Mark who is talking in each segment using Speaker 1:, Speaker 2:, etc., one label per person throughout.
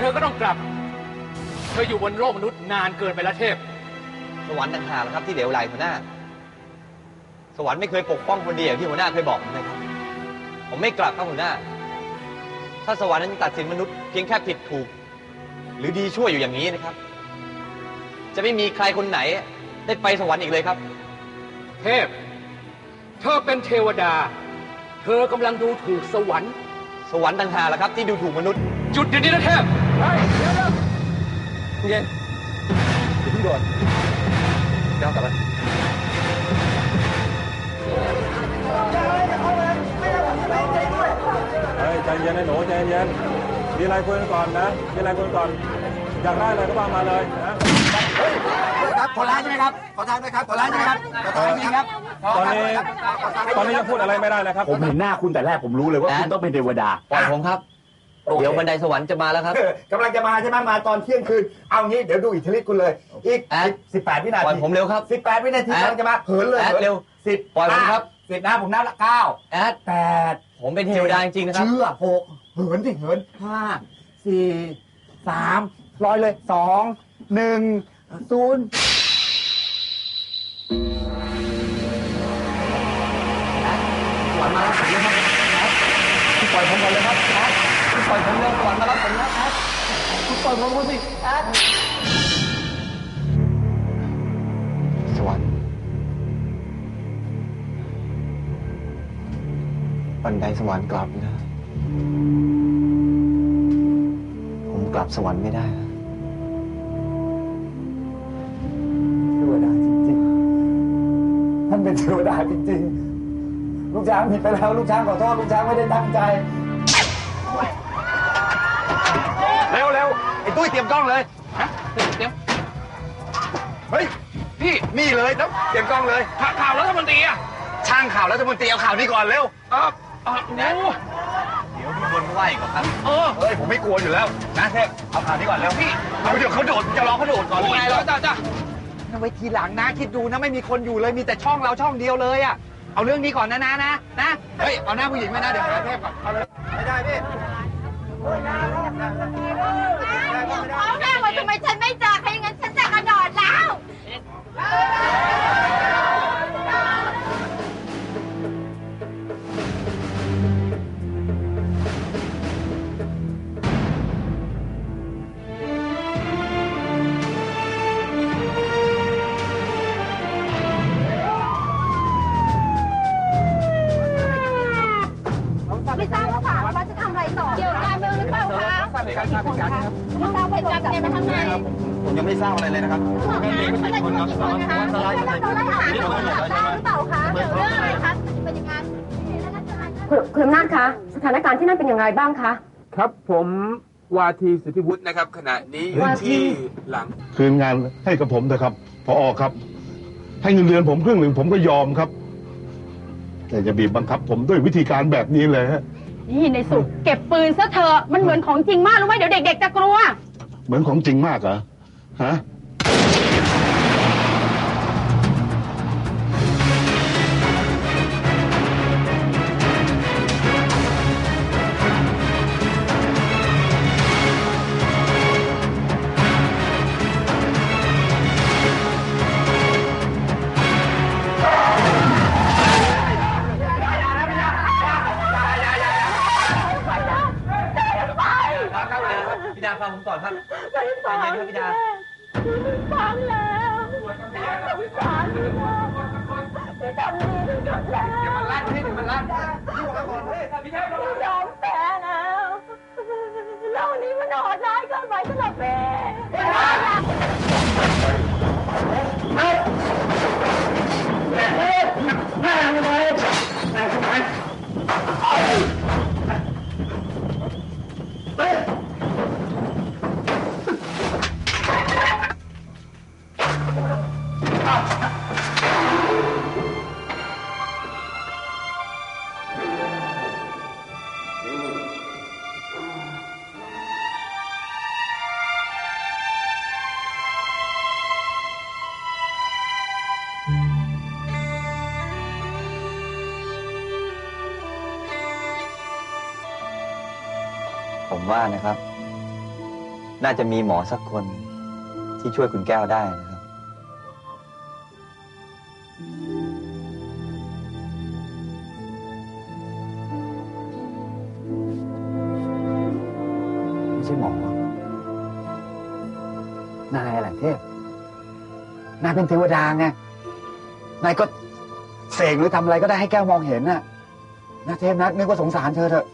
Speaker 1: เธอก็ต้องกลับ เธออยู่บนโลกมนุษย์นานเกินไปแล้วเทพ
Speaker 2: สวรรค์ต่างหากนะครับที่เหลวไหลหัวหน้า สวรรค์ไม่เคยปกป้องคนดีอย่างที่หัวหน้าเคยบอกผมเลยครับ ผมไม่กลับครับหัวหน้า ถ้าสวรรค์นั้นตัดสินมนุษย์เพียงแค่ผิดถูก หรือดีชั่วอยู่อย่างนี้นะครับ จะไม่มีใครคนไหนได้ไปสวรรค์อีกเลยครับ
Speaker 1: เทพ เธอเป็นเทวดา เธอกำลังดูถูกสวรรค์
Speaker 2: สวรรค์ต่างหากแหละครับ ที่ดูถูกมนุษย์
Speaker 1: จุดเดี๋ยวนี้นะเทพ
Speaker 2: เย็นอย่าเพิ่งโดดเดี๋ยวกลับไป
Speaker 3: เฮ้ยใจเย็นไอ้หนูใจเย็นมีอะไรคุยกันก่อนนะมีอะไรคุยกันก่อนอยากได้อะไรก็ว่ามาเลยนะ
Speaker 4: ครับขอร้านใช่ไหมครับขอทานด้วยครับขอร้านใช่ไหมครับขอทานจริงครับ
Speaker 3: ตอนนี้ตอนนี้ยังพูดอะไรไม่ได้เลยครับ
Speaker 5: ผมเห็นหน้าคุณแต่แรกผมรู้เลยว่าคุณต้องเป็นเทวดา
Speaker 2: ปล่อยผมครับ เดี๋ยวบันไดสวรรค์จะมาแล้วครับ
Speaker 4: กำลังจะมาใช่ไหมมาตอนเที่ยงคืน เอางี้เดี๋ยวดูอิทธิฤทธิ์คุณเลย อีก
Speaker 2: แอด
Speaker 4: สิบแปดวินา
Speaker 2: ปล่อย
Speaker 4: ที
Speaker 2: ผมเร็วครับ
Speaker 4: สิบแปดวินาที
Speaker 2: แอด
Speaker 4: กำลังจะมาเหินเลย
Speaker 2: แอด
Speaker 4: หิน
Speaker 2: เร็ว
Speaker 4: สิบ
Speaker 2: ปล่อยผมครับ
Speaker 4: สิบนะผมนับละเก้า
Speaker 2: แอด
Speaker 4: แปด
Speaker 2: ผมเป็นเทวดาจริงๆนะครับ
Speaker 4: เชื่อหกเหินสิเหินห้าสี่สามร้อยเลยสองหนึ่งศูนย์
Speaker 2: ปล่อยผมเร็วสวรรค์มาแล้วผมนะแอดคุณปล่อยผมก่อนสิแอดสวรรค์บันไดสวรรค์กลับนะ ผมกลับสวรรค์ไม่ได้นะ
Speaker 4: เทวดาจริงๆท่านเป็นเทวดาจริงๆ ลูกช้างผิดไปแล้ว ลูกช้างขอโทษ ลูกช้างไม่ได้ตั้งใจ
Speaker 2: เร็วเร็วไอ้ ตุ้ยเตรียมกล้องเลย
Speaker 1: ฮะเดี๋ยว
Speaker 2: เฮ้ย
Speaker 1: พี่
Speaker 2: นี่เลยต้องเตรียมกล้องเลย
Speaker 1: ข่าวข่าวรัฐมนตรีอะ
Speaker 2: ช่างข่าวรัฐมนตรีเอาข่าวนี้ก่อนเร็ว
Speaker 1: เออเออโอ้
Speaker 2: เดี๋ยวพี่บนไหวก่อนครับ
Speaker 1: เออ
Speaker 2: เฮ้ย ผมไม่กลัวอยู่แล้ว นะเทพเอาข่าวนี้ก่อนเร็ว
Speaker 1: พี่
Speaker 2: เอาเดี๋ยวเขาโดดจะรอเขาโดดก่อนหรือ
Speaker 1: โอ้ย
Speaker 2: ไงเรา
Speaker 1: จ้าจ้า
Speaker 4: นะไว้ทีหลังนะ คิดดูนะไม่มีคนอยู่เลยมีแต่ช่องเราช่องเดียวเลยอะ เอาเรื่องนี้ก่อนนะนะนะนะ เฮ้ย เอาหน้าผู้หญิงไหมนะเดี๋ยวหาเทพก่อน เอาเลย ไม่ได้พี่
Speaker 6: เขาแน่ว่าทำไมฉันไม่เจอใครงั้นฉันจะกระโดดแล้ว ไม่ทราบว่าค่ะว่าจะทำอะไรต่อ เกี่ยวกับการเมืองหรือเปล่าคะ
Speaker 4: ทราบเป็นการทราบเป็นการครับ
Speaker 6: ไม่ทราบไป จับเนี่ยมาทำไง
Speaker 2: ผมยังไม่ทราบอะไรเลยนะครับ
Speaker 6: บอกนะอะไรกี่คนนะคะเราได้หาคนต่างชาติหรือเปล่าคะเกี่ยวเรื่องอะไรคะเป็นยังไง
Speaker 7: คุณคุณอำนาจคะสถานการณ์ที่นั่นเป็นยังไงบ้างคะ
Speaker 8: ครับผมวาทีสุทธิวุฒินะครับ ขณะนี้อยู่
Speaker 7: วาที
Speaker 8: ที่หลัง
Speaker 9: คืนงานให้กับผมเถอะครับพออครับ ให้เงินเดือนผมครึ่งหนึ่งผมก็ยอมครับ แต่จะบีบบังคับ ผมด้วยวิธีการแบบนี้เลยฮะ
Speaker 7: นี่ในสุดเก็บปืนซะเถอะมันเหมือนของจริงมากรู้ไหมเดี๋ยวเด็ก ๆ จะกลัว
Speaker 9: เหมือนของจริงมากเหรอฮะ
Speaker 2: พี่ดาฟังผมก่อนครับใจเย็นครับพี่ดาคุณ
Speaker 6: ฟังแล้วสงสารลูกจะทำดีที่สุดแล้ว
Speaker 4: เดี๋ยวมันลั่นพี่เดี๋ยวมันลั่น
Speaker 6: ยอมแพ้แล้วเรานี้มันโหดร้ายเกินไปสำหรับแม่
Speaker 2: ผม ว่านะครับ น่าจะมีหมอสักคนที่ช่วยคุณแก้วได้นะครับ
Speaker 4: ไม่ใช่หมอ นายอะไรเทพ นายเป็นเทวดาไง นายก็เสกหรือทำอะไรก็ได้ให้แก้วมองเห็นน่ะนะเทพนะนึกว่าสงสารเธอเถอะ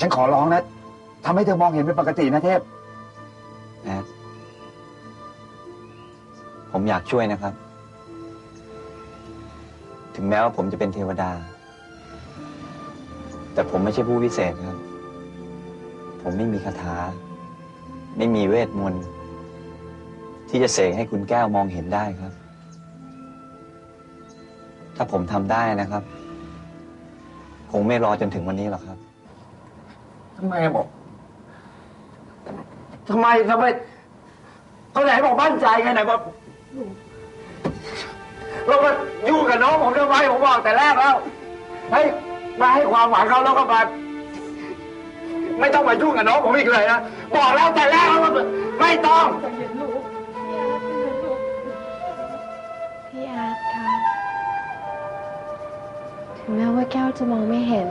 Speaker 4: ฉันขอร้องนะ ทำให้เธอมองเห็นเป็นปกตินะเทพ
Speaker 2: แอดผมอยากช่วยนะครับ ถึงแม้ว่าผมจะเป็นเทวดา แต่ผมไม่ใช่ผู้วิเศษครับ ผมไม่มีคาถา ไม่มีเวทมนต์ที่จะเสกให้คุณแก้วมองเห็นได้ครับ ถ้าผมทำได้นะครับ คงไม่รอจนถึงวันนี้หรอกครับ
Speaker 4: ทำไมอะบอก ทำไมทำไมเขาไหนบอกมั่นใจไงไหนบอกเราก็ยุ่งกับน้องผมทำไมผมบอกแต่แรกแล้วให้มาให้ความหวังเขาแล้วก็มาไม่ต้องมายุ่งกับน้องผมอีกเลยนะบอกแล้วแต่แรกแล้วว่าไม่ต้อง
Speaker 6: พี่อาร์ตคะถึงแม้ว่าแก้วจะมองไม่เห็น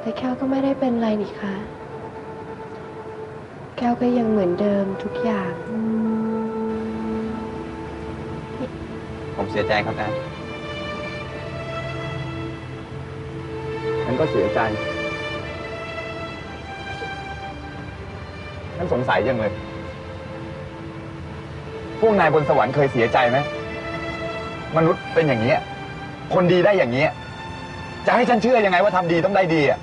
Speaker 6: แต่แก้วก็ไม่ได้เป็นไรนี่คะ แก้วก็ยังเหมือนเดิมทุกอย่าง
Speaker 2: ผมเสียใจครับแอด
Speaker 4: ฉันก็เสียใจฉันสงสัยยังเลย พวกนายบนสวรรค์เคยเสียใจไหม มนุษย์เป็นอย่างนี้ยคนดีได้อย่างนี้ยจะให้ฉันเชื่อยังไงว่าทำดีต้องได้ดีอะ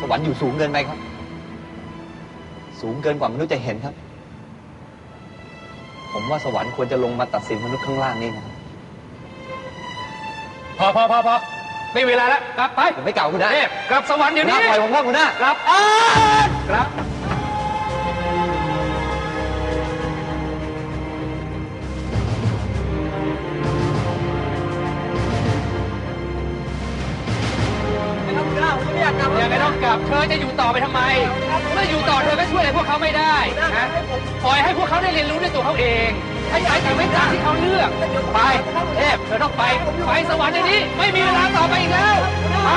Speaker 2: สวรรค์อยู่สูงเกินไปครับ สูงเกินกว่ามนุษย์จะเห็นครับ ผมว่าสวรรค์ควรจะลงมาตัดสินมนุษย์ข้างล่างนี่นะครับ
Speaker 1: พอพอพอพอไม่มีเวลาแล้ว กลับไป
Speaker 2: ผมไม่เก่าคุณนะ
Speaker 1: เทพกลับสวรรค์เดี๋ยว
Speaker 2: คุณ
Speaker 1: นี้
Speaker 2: น้าปล่อยผมครับคุณน้าก
Speaker 1: ลับกลับ
Speaker 2: กกลับ
Speaker 1: ยังไงต้องกลับ เธอจะอยู่ต่อไปทำไม เมื่ออยู่ต่อเธอก็ช่วยอะไรพวกเขาไม่ได้นะปล่อยให้พวกเขาได้เรียนรู้ด้วยตัวเขาเองให้ใช้แต่ไม่ตามที่เขาเลือก ไปเทพเธอต้องไป ไปสวรรค์เดี๋ยวนี้ ไม่มีเวลาต่อไปอีกแล้ว ไป